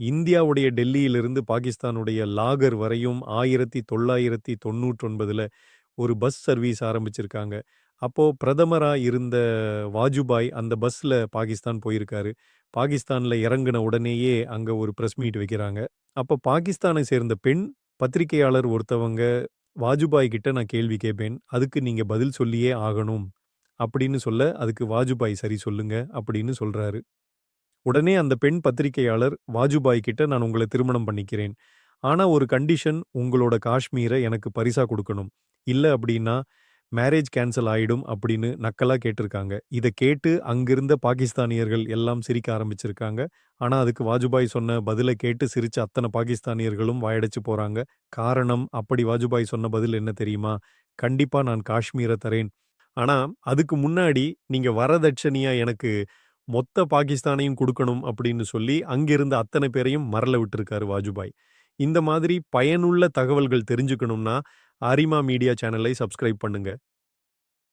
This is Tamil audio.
இந்தியாவுடைய டெல்லியிலிருந்து பாகிஸ்தானுடைய லாகர் வரையும் 1999ல ஒரு பஸ் சர்வீஸ் ஆரம்பிச்சிருக்காங்க. அப்போ பிரதமரா இருந்த வாஜுபாய் அந்த பஸ்ல பாகிஸ்தான் போயிருக்காரு. பாகிஸ்தான்ல இறங்குன உடனேயே அங்க ஒரு ப்ரெஸ் மீட் வைக்கிறாங்க. அப்ப பாகிஸ்தானை சேர்ந்த பெண் பத்திரிகையாளர் ஒருத்தவங்க வாஜுபாய் கிட்ட நான் கேள்வி கேட்பேன். அதுக்கு நீங்க பதில் சொல்லியே ஆகணும். அப்படின்னு சொல்ல, அதுக்கு வாஜுபாய் சரி சொல்லுங்க அப்படின்னு சொல்றாரு. உடனே அந்த பெண் பத்திரிகையாளர் வாஜுபாய் கிட்ட நான் உங்களை திருமணம் பண்ணிக்கிறேன். ஆனா ஒரு கண்டிஷன் உங்களோட காஷ்மீரை எனக்கு பரிசா கொடுக்கணும் இல்லை அப்படின்னா மேரேஜ் கேன்சல் ஆயிடும் அப்படின்னு நக்கலா கேட்டிருக்காங்க. இதை கேட்டு அங்கிருந்த பாகிஸ்தானியர்கள் எல்லாம் சிரிக்க ஆரம்பிச்சிருக்காங்க. ஆனா அதுக்கு வாஜுபாய் சொன்ன பதில கேட்டு சிரிச்ச அத்தனை பாகிஸ்தானியர்களும் வாயடைச்சு போறாங்க. காரணம் அப்படி வாஜுபாய் சொன்ன பதில் என்ன தெரியுமா? கண்டிப்பா நான் காஷ்மீரை தரேன். ஆனா அதுக்கு முன்னாடி நீங்க வரதட்சணையா எனக்கு மொத்த பாகிஸ்தானையும் கொடுக்கணும் அப்படின்னு சொல்லி அங்கிருந்த அத்தனை பேரையும் மரல விட்டுருக்காரு வாஜுபாய். இந்த மாதிரி பயனுள்ள தகவல்கள் தெரிஞ்சுக்கணும்னா, அரிமா மீடியா சேனலை சப்ஸ்கிரைப் பண்ணுங்க.